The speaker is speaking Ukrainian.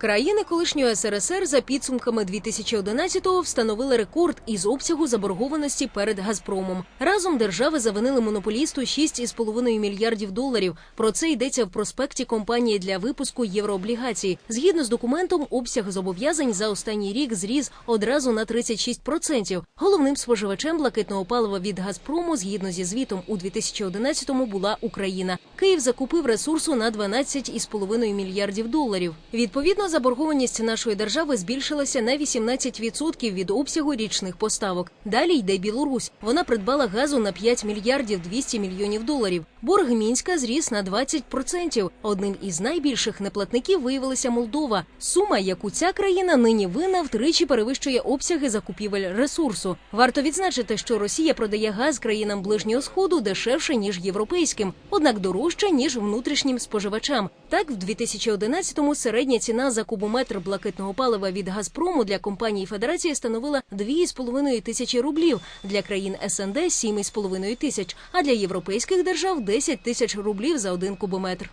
Країни колишнього СРСР за підсумками 2011-го встановили рекорд із обсягу заборгованості перед Газпромом. Разом держави завинили монополісту 6,5 мільярдів доларів. Про це йдеться в проспекті компанії для випуску єврооблігацій. Згідно з документом, обсяг зобов'язань за останній рік зріс одразу на 36%. Головним споживачем блакитного палива від Газпрому, згідно зі звітом у 2011-му, була Україна. Київ закупив ресурсу на 12,5 мільярдів доларів. Відповідно, заборгованість нашої держави збільшилася на 18% від обсягу річних поставок. Далі йде Білорусь. Вона придбала газу на 5 мільярдів 200 мільйонів доларів. Борг Мінська зріс на 20%. Одним із найбільших неплатників виявилася Молдова. Сума, яку ця країна нині винна, втричі перевищує обсяги закупівель ресурсу. Варто відзначити, що Росія продає газ країнам ближнього сходу дешевше ніж європейським, однак дорожче ніж внутрішнім споживачам. Так, в 2011-му середня ціна за кубометр блакитного палива від Газпрому для компанії Федерації становила 2,5 тисячі рублів, для країн СНД 7,5 тисяч, а для європейських держав 10 тисяч рублів за один кубометр.